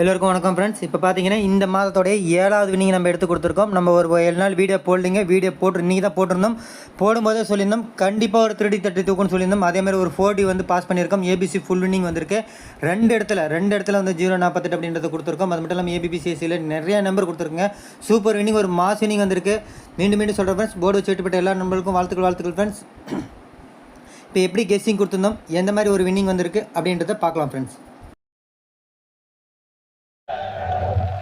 எல்லோருக்கும் வணக்கம் ஃப்ரெண்ட்ஸ் இப்போ பார்த்தீங்கன்னா இந்த மாதத்தோடைய ஏழாவது வினிங் நம்ம எடுத்து கொடுத்துருக்கோம். நம்ம ஒரு ஏழு நாள் வீடியோ போடலிங்க வீடியோ போட்டு இன்றைக்கி தான் போட்டிருந்தோம். போடும்போதே சொல்லியிருந்தோம். கண்டிப்பாக ஒரு த்ரீ தேர்ட்டி தூக்குன்னு சொல்லியிருந்தோம். அதேமாதிரி ஒரு ஃபோர் வந்து பாஸ் பண்ணியிருக்கோம். ஏபிசி ஃபுல் வினிங் வந்திருக்கு. ரெண்டு இடத்துல ரெண்டு இடத்துல வந்து ஜீரோ நாற்பத்தெட்டு அப்படின்றத கொடுத்துருக்கோம். அது மட்டும் இல்லாமல் ஏபிபிசிஎஸ்சியில் நிறைய நம்பர் கொடுத்துருக்குங்க. சூப்பர் வினிங் ஒரு மாஸ் வினிங் வந்திருக்கு. மீண்டும் மீண்டும் சொல்கிறேன் ஃப்ரெண்ட்ஸ் போர்டு வச்சு எல்லா நம்பருக்கும் வாழ்த்துக்கள் வாழ்த்துக்கள் ஃப்ரெண்ட்ஸ் இப்போ எப்படி கெஸ்ஸிங் கொடுத்துருந்தோம்? எந்த மாதிரி ஒரு வின்னிங் வந்திருக்கு அப்படின்றத பார்க்கலாம் friends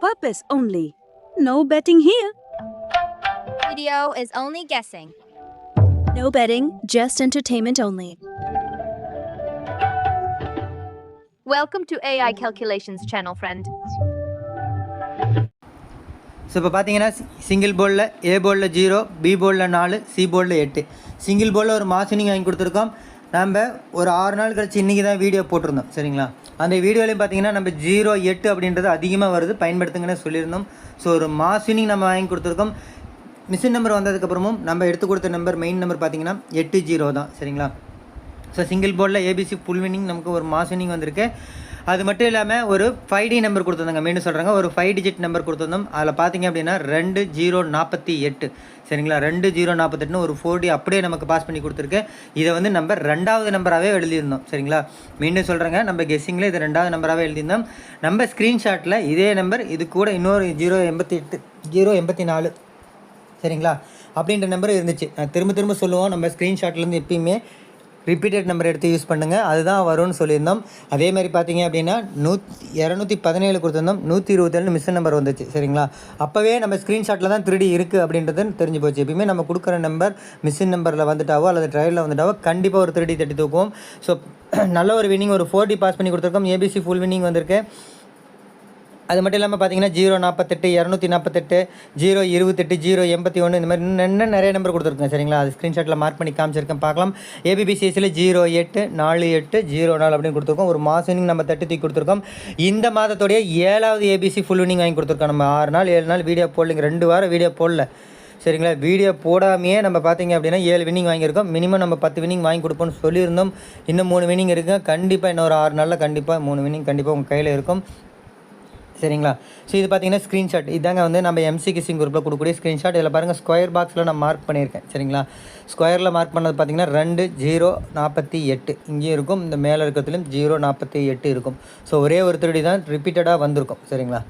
Purpose only. No betting here. video is only guessing No betting, just entertainment only. Welcome to AI Calculations channel, friend. So இப்போ பார்த்தீங்கன்னா சிங்கிள் போர்டில் ஏ போர்டில் ஜீரோ பி போர்டில் நாலு சி போர்டில் எட்டு சிங்கிள் போர்டில் ஒரு மாசினிங் வாங்கி கொடுத்துருக்கோம் நம்ம ஒரு ஆறு நாள் கழிச்சு இன்றைக்கி தான் வீடியோ போட்டிருந்தோம் சரிங்களா அந்த வீடியோலையும் பார்த்தீங்கன்னா நம்ம ஜீரோ எட்டு அப்படின்றது அதிகமாக வருது பயன்படுத்துங்கன்னு சொல்லியிருந்தோம். ஸோ ஒரு மாசினிங் நம்ம வாங்கி கொடுத்துருக்கோம். மிஷின் நம்பர் வந்ததுக்கப்புறமும் நம்ம எடுத்து கொடுத்த நம்பர் மெயின் நம்பர் பார்த்தீங்கன்னா எட்டு ஜீரோ தான். சரிங்களா? ஸோ சிங்கிள் போர்டில் ஏபிசி ஃபுல் வினிங் நமக்கு ஒரு மாஸ் வினிங் வந்திருக்கு. அது மட்டும் இல்லாமல் ஒரு ஃபைவ் டி நம்பர் கொடுத்துருந்தாங்க. மீண்டும் சொல்கிறாங்க ஒரு ஃபைவ் டிஜிட் நம்பர் கொடுத்துருந்தோம். அதில் பார்த்தீங்க அப்படின்னா ரெண்டு ஜீரோ நாற்பத்தி எட்டு. சரிங்களா? ரெண்டு ஜீரோ நாற்பத்தெட்டுன்னு ஒரு ஃபோர் டி அப்படியே நமக்கு பாஸ் பண்ணி கொடுத்துருக்கு. இதை வந்து நம்ம ரெண்டாவது நம்பராகவே எழுதியிருந்தோம். சரிங்களா? மீண்டும் சொல்கிறேங்க நம்ம கெஸ்ஸிங்கில் இது ரெண்டாவது நம்பராகவே எழுதியிருந்தோம். நம்ம ஸ்க்ரீன்ஷாட்டில் இதே நம்பர் இது கூட இன்னொரு ஜீரோ எண்பத்தி எட்டு ஜீரோ எண்பத்தி நாலு சரிங்களா? அப்படின்ற நம்பர் இருந்துச்சு. நான் திரும்ப திரும்ப சொல்லுவோம். நம்ம ஸ்க்ரீன்ஷாட்லேருந்து எப்பயுமே ரிப்பீட்டட் நம்பர் எடுத்து யூஸ் பண்ணுங்கள் அதுதான் வரும்னு சொல்லியிருந்தோம். அதே மாதிரி பார்த்தீங்க அப்படின்னா நூத் இரநூத்தி பதினேழு கொடுத்துருந்தோம். நூற்றி இருபத்தேழு மிஸ் நம்பர் வந்துச்சு. சரிங்களா? அப்போவே நம்ம ஸ்க்ரீன்ஷாட்டில் தான் திருடி இருக்குது அப்படின்றது தெரிஞ்சு போச்சு. எப்பயுமே நம்ம கொடுக்குற நம்பர் மிஸ்ஸின் நம்பரில் வந்துட்டாவோ அல்லது ட்ரையலில் வந்துட்டாவோ கண்டிப்பாக ஒரு திருடி தட்டி தூக்குவோம். ஸோ நல்ல ஒரு வின்னிங் ஒரு ஃபோர் டி பாஸ் பண்ணி கொடுத்துருக்கோம். ஏபிசி ஃபுல் வின்னிங் வந்திருக்கு. அது மட்டும் இல்லாமல் பார்த்தீங்கன்னா ஜீரோ நாற்பத்தெட்டு இரநூத்தி நாற்பத்தெட்டு ஜீரோ இருபத்தெட்டு ஜீரோ எண்பத்தி ஒன்று இந்த மாதிரி இன்னும் இன்னும் நிறைய நம்பர் கொடுத்துருக்கேன் சரிங்களா? அது ஸ்க்ரீன்ஷாட்டில் மார்க் பண்ணி காமிச்சிருக்கேன் பார்க்கலாம். ஏபிபிசிஎஸ்சியில் ஜீரோ எட்டு நாலு எட்டு ஜீரோ நாலு அப்படின்னு கொடுத்துருக்கோம். ஒரு மாதம் நம்ம தட்டு தூக்கி கொடுத்துருக்கோம். இந்த மாதத்துடைய ஏழாவது ஏபிசி ஃபுல் வினிங் வாங்கி கொடுத்துருக்கோம். நம்ம ஆறு நாள் ஏழு நாள் வீடியோ போடலைங்க ரெண்டு வாரம் வீடியோ போடல சரிங்களா? வீடியோ போடாமையே நம்ம பார்த்தீங்க அப்படின்னா ஏழு வின்னிங் வாங்கியிருக்கோம். மினிமம் நம்ம பத்து வின்னிங் வாங்கி கொடுப்போம்னு சொல்லியிருந்தோம். இன்னும் மூணு வின்னிங் இருக்குது கண்டிப்பாக இன்னொரு ஆறு நாளில் கண்டிப்பாக மூணு வின்னிங் கண்டிப்பாக உங்கள் கையில் இருக்கும். சரிங்களா? ஸோ இது பார்த்தீங்கன்னா ஸ்க்ரீன்ஷாட் இதாங்க வந்து நம்ம எம்சி கிசிங் குரூப்பில் கொடுக்கக்கூடிய ஸ்க்ரீன்ஷாட் இதில் பாருங்கள் ஸ்கொயர் பாக்ஸில் நான் மார்க் பண்ணியிருக்கேன். சரிங்களா? ஸ்கொயரில் மார்க் பண்ணது பார்த்தீங்கன்னா ரெண்டு ஜீரோ நாற்பத்தி எட்டு. இங்கேயும் இருக்கும். இந்த மேலே இருக்கிறதுலையும் ஜீரோ நாற்பத்தி எட்டு இருக்கும். ஸோ ஒரே ஒரு திருடி தான் ரிப்பீட்டடாக வந்திருக்கும். சரிங்களா?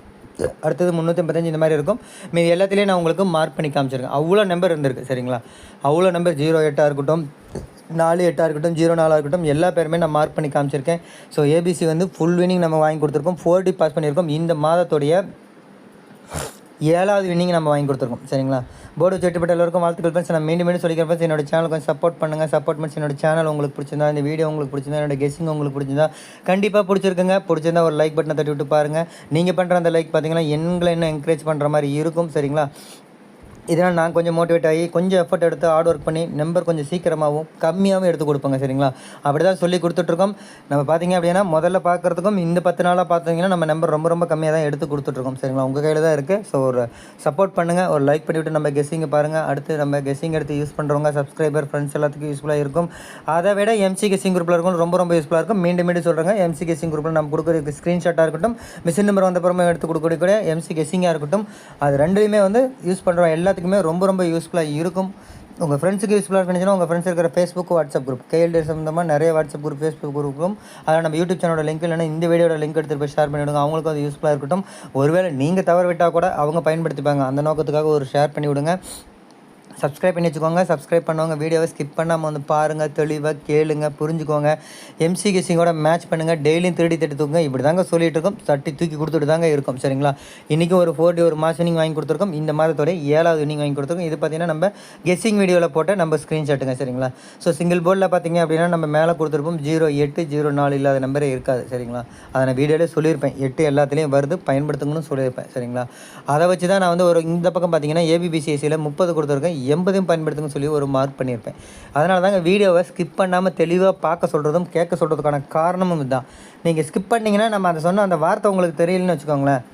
அடுத்தது முந்நூற்றி ஐம்பத்தஞ்சு இந்த மாதிரி இருக்கும். மீது எல்லாத்துலேயும் நான் உங்களுக்கு மார்க் பண்ணி காமிச்சிருக்கேன். அவ்வளோ நம்பர் இருந்திருக்கு. சரிங்களா? அவ்வளோ நம்பர் ஜீரோ எட்டாக இருக்கட்டும். நாலு எட்டாக இருக்கட்டும் ஜீரோ நாலாக இருக்கட்டும் எல்லா பேருமே நான் மார்க் பண்ணி காமிச்சிருக்கேன். ஸோ ஏபிசி வந்து ஃபுல் வினிங் நம்ம வாங்கி கொடுத்துருக்கோம். ஃபோர் டி பாஸ் பண்ணியிருக்கோம். இந்த மாதத்துடைய ஏழாவது வின்னிங் நம்ம வாங்கி கொடுத்துருக்கோம். சரிங்களா? போர்டு வச்சுப்பட்ட எல்லோருக்கும் வாழ்த்துக்கள் ஃப்ரெண்ட்ஸ் நான் மீண்டும் மீண்டும் சொல்லிக்கிறேன் ஃப்ரெண்ட்ஸ் என்னோட சேனல் கொஞ்சம் சப்போர்ட் பண்ணுங்கள் சப்போர்ட் பண்ணி என்னோட சேனல் உங்களுக்கு பிடிச்சிருந்தா இந்த வீடியோ உங்களுக்கு பிடிச்சிருந்தா என்னோட கெஸ்ஸிங் உங்களுக்கு பிடிச்சிருந்தா கண்டிப்பாக பிடிச்சிருக்குங்க. பிடிச்சிருந்தா ஒரு லைக் பட்டனை தட்டி விட்டு பாருங்கள் நீங்கள் பண்ணுற அந்த லைக் பார்த்தீங்கன்னா எங்களை இன்னும் என்கரேஜ் பண்ணுற மாதிரி இருக்கும். சரிங்களா? இதனால் நான் கொஞ்சம் மோட்டிவேட் ஆகி கொஞ்சம் எஃபர்ட் எடுத்து ஹார்ட் ஒர்க் பண்ணி நம்பர் கொஞ்சம் சீக்கிரமாகவும் கம்மியாகவும் எடுத்து கொடுப்போங்க சரிங்களா? அப்படி தான் சொல்லி கொடுத்துட்ருக்கோம். நம்ம பார்த்தீங்க அப்படின்னா முதல்ல பார்க்குறதுக்கும் இந்த பத்து நாளாக பார்த்தீங்கன்னா நம்ம நம்பர் ரொம்ப ரொம்ப கம்மியாக தான் எடுத்து கொடுத்துட்ருக்கோம் சரிங்களா? உங்கள் கையில் தான் இருக்குது ஸோ ஒரு சப்போர்ட் பண்ணுங்கள் ஒரு லைக் பண்ணிவிட்டு நம்ம கெஸ்ஸிங்கை பாருங்கள் அடுத்து நம்ம கெஸ்ஸிங் எடுத்து யூஸ் பண்ணுறவங்க சப்ஸ்கிரைபர் ஃப்ரெண்ட்ஸ் எல்லாத்துக்கும் யூஸ்ஃபுல்லாக இருக்கும். அதை விட எம்சி கெஸ்ஸிங் குரூப்பில் இருக்கும் ரொம்ப ரொம்ப யூஸ்ஃபுல்லாக இருக்கும். மீண்டும் மீண்டும் சொல்கிறாங்க எம்சி கெஸ்ஸிங் குரூப்பில் நம்ம கொடுக்குற ஸ்க்ரீன்ஷாட்டாக இருக்கட்டும். மிஷின் நம்பர் வந்த அப்புறமா எடுத்து கொடுக்கக்கூடிய கூட எம்சி கெஸ்ஸிங்காக இருக்கட்டும். அது ரெண்டுலையுமே வந்து யூஸ் பண்ணுறோம் எல்லாத்துக்கும் ரொம்ப ரொம்ப யூஸ்ஃபுல்லாக இருக்கும். உங்கள் ஃப்ரெண்ட்ஸுக்கு யூஸ்ஃபுல்லாக இருந்துச்சுன்னா உங்கள் ஃப்ரெண்ட்ஸ் இருக்கிற ஃபேஸ்புக் வாட்ஸ்அப் குரூப் கேஎல்டி சம்மந்தமாக நிறைய வாட்ஸ்அப் குரூப் ஃபேஸ்புக் குரூப் இருக்கும் அதில் நம்ம யூடியூப் சேனலோட லிங்க் இல்லைன்னா இந்த வீடியோட லிங்க் எடுத்து போய் ஷேர் பண்ணிவிடுங்க. அவங்களுக்கும் அது யூஸ்ஃபுல்லாக இருக்கட்டும். ஒருவேளை நீங்கள் தவறு விட்டால் கூட அவங்க பயன்படுத்திப்பாங்க. அந்த நோக்கத்துக்காக ஒரு ஷேர் பண்ணி விடுங்க சப்ஸ்கிரைப் பண்ணி வச்சுக்கோங்க. சப்ஸ்கிரைப் பண்ணவங்க வீடியோவை ஸ்கிப் பண்ணாமல் வந்து பாருங்கள் தெளிவாக கேளுங்க புரிஞ்சுக்கோங்க. எம்சிகிசிங்கோட மேட்ச் பண்ணுங்கள் டெய்லியும் திருடி தட்டி தூக்குங்க. இப்படி தாங்க சொல்லிட்டு இருக்கோம். தட்டி தூக்கி கொடுத்துட்டு தாங்க இருக்கும். சரிங்களா? இன்றைக்கி ஒரு ஃபோர் டே ஒரு மாதம் இன்னிங் வாங்கி கொடுத்துருக்கோம். இந்த மாதத்தோட ஏழாவது இன்னிங் வாங்கி கொடுத்துருக்கோம். இது பார்த்தீங்கன்னா நம்ம கெஸ்ஸிங் வீடியோவில் போட்ட நம்ம ஸ்க்ரீன்ஷாட்டுங்க சரிங்களா? ஸோ சிங்கிள் போர்டில் பார்த்தீங்க அப்படின்னா நம்ம மேலே கொடுத்துருப்போம். ஜீரோ எட்டு ஜீரோ நாலு இல்லாத நம்பரே இருக்காது. சரிங்களா? அதை நான் வீடியோவில் சொல்லியிருப்பேன். எட்டு எல்லாத்துலேயும் வருது. பயன்படுத்துங்கன்னு சொல்லியிருப்பேன். சரிங்களா? அதை வச்சு தான் நான் வந்து ஒரு இந்த பக்கம் பார்த்தீங்கன்னா ஏபிபிசிஎஸ்சியில் முப்பது கொடுத்துருக்கேன். எண்பதையும் பயன்படுத்துங்கன்னு சொல்லி ஒரு மார்க் பண்ணியிருப்பேன். அதனால தாங்க வீடியோவை ஸ்கிப் பண்ணாமல் தெளிவாக பார்க்க சொல்கிறதும் கேட்க சொல்கிறதுக்கான காரணமும் இதுதான். நீங்கள் ஸ்கிப் பண்ணிங்கன்னா நம்ம அந்த சொன்ன அந்த வார்த்தை உங்களுக்கு தெரியலன்னு வச்சுக்கோங்களேன்.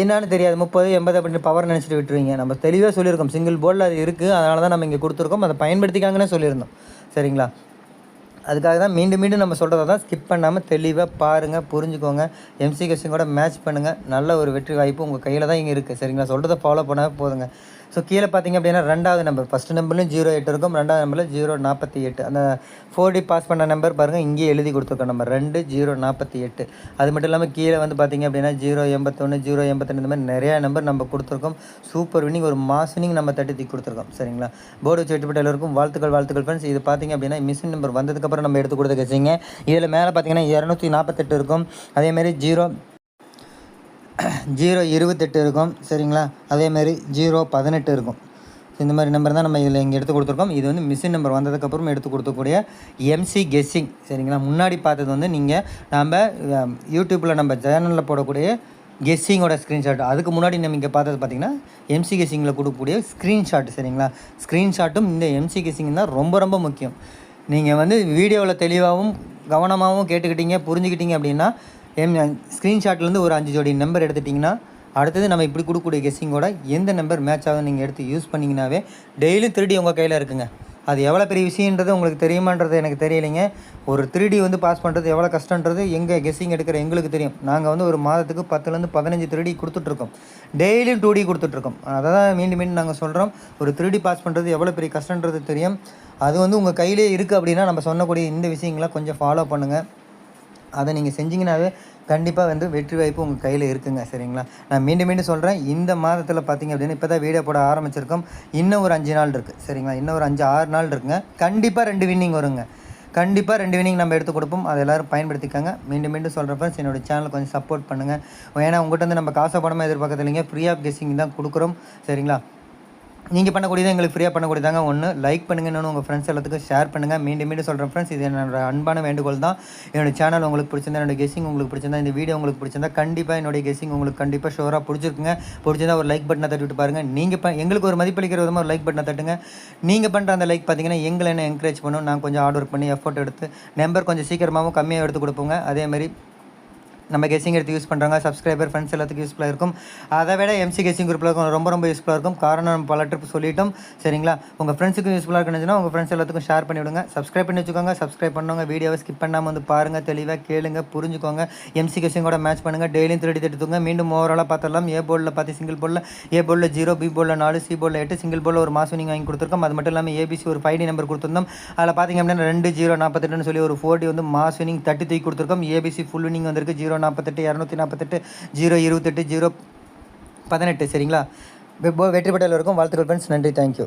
என்னன்னு தெரியாது. முப்பது எண்பது அப்படின்னு பவர் நினச்சிட்டு விட்டுருவீங்க. நம்ம தெளிவாக சொல்லியிருக்கோம். சிங்கிள் போர்டில் அது இருக்குது அதனால தான் நம்ம இங்கே கொடுத்துருக்கோம். அதை பயன்படுத்திக்காங்கன்னு சொல்லியிருந்தோம். சரிங்களா? அதுக்காக தான் மீண்டும் மீண்டும் நம்ம சொல்கிறத தான் ஸ்கிப் பண்ணாமல் தெளிவாக பாருங்கள் புரிஞ்சுக்கோங்க. எம்சி கூட மேட்ச் பண்ணுங்கள் நல்ல ஒரு வெற்றி வாய்ப்பு உங்கள் கையில் தான் இங்கே இருக்குது சரிங்களா? சொல்கிறத ஃபாலோ பண்ணால் போதுங்க. ஸோ கீழே பார்த்தீங்க அப்படின்னா ரெண்டாவது நம்பர் ஃபஸ்ட் நம்பர்லையும் ஜீரோ எட்டு இருக்கும். ரெண்டாவது நம்பரில் ஜீரோ நாற்பத்தி எட்டு. அந்த ஃபோர் டி பாஸ் பண்ண நம்பர் பாருங்கள் இங்கேயே எழுதி கொடுத்துருக்கோம் நம்பர் ரெண்டு ஜீரோ நாற்பத்தி எட்டு. அது மட்டும் இல்லாமல் கீழே வந்து பார்த்தீங்க அப்படின்னா ஜீரோ எண்பத்தொன்று ஜீரோ எண்பத்தெண்டு இந்த மாதிரி நிறையா நம்பர் நம்ம கொடுத்துருக்கோம். சூப்பர் வினிங் ஒரு மாசனிங் நம்ம தட்டி தூக்கி கொடுத்துருக்கோம். சரிங்களா? போர்டு வச்சு வெட்டுப்பட்ட எல்லோருக்கும் வாழ்த்துக்கள் வாழ்த்துக்கள் ஃப்ரெண்ட்ஸ் இது பார்த்தீங்க அப்படின்னா மிஷின் நம்பர் வந்ததுக்கப்புறம் நம்ம எடுத்து கொடுத்து கட்சிங்க இதில் மேலே பார்த்தீங்கன்னா இரநூத்தி நாற்பத்தெட்டு இருக்கும். அதேமாரி ஜீரோ ஜீரோ இருபத்தெட்டு இருக்கும் சரிங்களா? அதேமாரி ஜீரோ பதினெட்டு இருக்கும். இந்த மாதிரி நம்பர் தான் நம்ம இதில் இங்கே எடுத்து கொடுத்துருக்கோம். இது வந்து மிஷின் நம்பர் வந்ததுக்கப்புறம் எடுத்து கொடுக்கக்கூடிய எம்சி கெஸ்ஸிங் சரிங்களா? முன்னாடி பார்த்தது வந்து நீங்கள் நம்ம யூடியூப்பில் நம்ம சேனலில் போடக்கூடிய கெஸ்ஸிங்கோட ஸ்க்ரீன்ஷாட் அதுக்கு முன்னாடி நம்ம இங்கே பார்த்தது பார்த்தீங்கன்னா எம்சி கெஸ்ஸிங்கில் கொடுக்கக்கூடிய ஸ்க்ரீன்ஷாட் சரிங்களா? ஸ்க்ரீன்ஷாட்டும் இந்த எம்சி கெஸ்ஸிங் தான் ரொம்ப ரொம்ப முக்கியம். நீங்கள் வந்து வீடியோவில் தெளிவாகவும் கவனமாகவும் கேட்டுக்கிட்டீங்க புரிஞ்சுக்கிட்டீங்க அப்படின்னா எம் ஸ்க்ரீன்ஷாட்லேருந்து ஒரு அஞ்சு ஜோடி நம்பர் எடுத்துட்டிங்கன்னா அடுத்தது நம்ம இப்படி கொடுக்கக்கூடிய கெஸ்ஸிங்கோட எந்த நம்பர் மேட்ச் ஆகும் நீங்கள் எடுத்து யூஸ் பண்ணிங்கனாவே டெய்லியும் திருடி உங்கள் கையில் இருக்குங்க. அது எவ்வளோ பெரிய விஷயன்றது உங்களுக்கு தெரியுமான்றது எனக்கு தெரியலைங்க. ஒரு திருடி வந்து பாஸ் பண்ணுறது எவ்வளோ கஷ்டன்றது எங்கள் கெஸ்ஸிங் எடுக்கிற எங்களுக்கு தெரியும். நாங்கள் வந்து ஒரு மாதத்துக்கு பத்துலேருந்து பதினஞ்சு திருடி கொடுத்துட்ருக்கோம் டெய்லியும் டூ டி கொடுத்துட்ருக்கோம் அதை தான் மீண்டும் மீண்டும் நாங்கள் சொல்கிறோம் ஒரு திருடி பாஸ் பண்ணுறது எவ்வளோ பெரிய கஷ்டன்றது தெரியும். அது வந்து உங்கள் கையிலே இருக்குது அப்படின்னா நம்ம சொன்னக்கூடிய இந்த விஷயங்களை கொஞ்சம் ஃபாலோ பண்ணுங்கள் அதை நீங்கள் செஞ்சிங்கனாவே கண்டிப்பாக வந்து வெற்றி வாய்ப்பு உங்கள் கையில் இருக்குங்க சரிங்களா? நான் மீண்டும் மீண்டும் சொல்கிறேன் இந்த மாதத்தில் பார்த்தீங்க அப்படின்னா இப்போ தான் வீடியோ போட ஆரம்பிச்சிருக்கோம். இன்னும் ஒரு அஞ்சு நாள் இருக்குது சரிங்களா? இன்னும் ஒரு அஞ்சு ஆறு நாள் இருக்குங்க. கண்டிப்பாக ரெண்டு வின்னிங் வருங்க. கண்டிப்பாக ரெண்டு வினிங் நம்ம எடுத்து கொடுப்போம். அதை எல்லோரும் பயன்படுத்திக்கோங்க. மீண்டும் மீண்டும் சொல்கிற ஃப்ரெண்ட்ஸ் என்னோட சேனல் கொஞ்சம் சப்போர்ட் பண்ணுங்கள் ஏன்னா உங்கள்கிட்ட வந்து நம்ம காசை பணமாக எதிர்பார்க்கறது இல்லைங்க. ஃப்ரீ ஆஃப் கெஸ்ஸிங் தான் கொடுக்குறோம் சரிங்களா? நீங்கள் பண்ணக்கூடியது எங்களுக்கு ஃப்ரீயாக பண்ணக்கூடியதாங்க ஒன்று லைக் பண்ணுங்கள் இன்னொன்று உங்கள் ஃப்ரெண்ட்ஸ் எல்லாத்துக்கும் ஷேர் பண்ணுங்கள் மீண்டும் மீண்டும் சொல்கிறேன் ஃப்ரெண்ட்ஸ் இது என்னோட அன்பான வேண்டுகோள் தான். என்னோட சேனல் உங்களுக்கு பிடிச்சிருந்தா என்னோட கெஸிங் உங்களுக்கு பிடிச்சிருந்தா இந்த வீடியோ உங்களுக்கு பிடிச்சிருந்தா கண்டிப்பாக என்னுடைய கெஸிங் உங்களுக்கு கண்டிப்பாக ஷோராக பிடிச்சிருக்குங்க. பிடிச்சிருந்தா ஒரு லைக் பட்டனை தட்டிட்டு பாருங்கள் நீங்கள் ப எங்களுக்கு ஒரு மதிப்பளிக்கிற விதமாக ஒரு லைக் பட்டனை தட்டுங்க. நீங்கள் பண்ணுற அந்த லைக் பார்த்தீங்கன்னா எங்களை என்ன என்கரேஜ் பண்ணும். நான் கொஞ்சம் ஆர்டர் பண்ணி எஃபோர்ட் எடுத்து நம்பர் கொஞ்சம் சீக்கிரமாகவும் கம்மியாக எடுத்து கொடுப்போங்க. அதேமாதிரி நம்ம கெஸிங் எடுத்து யூஸ் பண்ணுறாங்க சப்ஸ்கிரைபர் ஃப்ரெண்ட்ஸ் எல்லாத்துக்கும் யூஸ்ஃபுல்லாக இருக்கும். அதை விட எம்சி கெஸிங் குரூப்பில் இருக்கும் ரொம்ப ரொம்ப யூஸ்ஃபுல்லாக இருக்கும். காரணம் நம்ம பல ட்ரிப் சொல்லிட்டோம். சரிங்களா? உங்கள் ஃப்ரெண்ட்ஸுக்கும் யூஸ்ஃபுல்லாக இருக்குன்னு உங்கள் ஃப்ரெண்ட்ஸ் எல்லாத்துக்கும் ஷேர் பண்ணிவிடுங்க சப்ஸ்கிரைப் பண்ணி வச்சுக்கோங்க. சப்ஸ்கிரைப் பண்ணுவாங்க வீடியோவை ஸ்கிப் பண்ணாமல் வந்து பாருங்கள் தெளிவாக கேளுங்க புரிஞ்சுக்கோங்க. எம்சி கெஸிங்கோட மேட்ச் பண்ணுங்கள் டெய்லியும் திருடி தடுத்துங்க மீண்டும் ஓவராலாக பார்த்துடலாம். ஏ போர்டில் பார்த்து சிங்கிள் போர்டில் ஏ போர்டில் ஜீரோ பி போர்டில் நாலு சி போர்டில் எட்டு சிங்கிள் போர்டில் ஒரு மாதம் நீங்கள் வாங்கி கொடுத்துருக்கோம். அது மட்டும் இல்லாமல் ஏபிசி ஒரு ஃபைவ் டி நம்பர் கொடுத்துருந்தோம். அதில் பார்த்தீங்க அப்படின்னா ரெண்டு ஜீரோ நாற்பத்தெட்டுன்னு சொல்லி ஒரு ஃபோர்டி வந்து மாஸ் வினிங் தட்டி தூக்கி கொடுத்துருக்கோம் ஏபிசி ஃபுல் வினிங் வந்திருக்கு. ஜீரோ நாற்பத்தெட்டு இரநூத்தி நாற்பத்தெட்டு ஜீரோ இருபத்தெட்டு ஜீரோ பதினெட்டு. சரிங்களா? வெற்றி பெற்றவருக்கும் எல்லோருக்கும் வாழ்த்துக்கள் ஃப்ரெண்ட்ஸ் நன்றி. தேங்க்யூ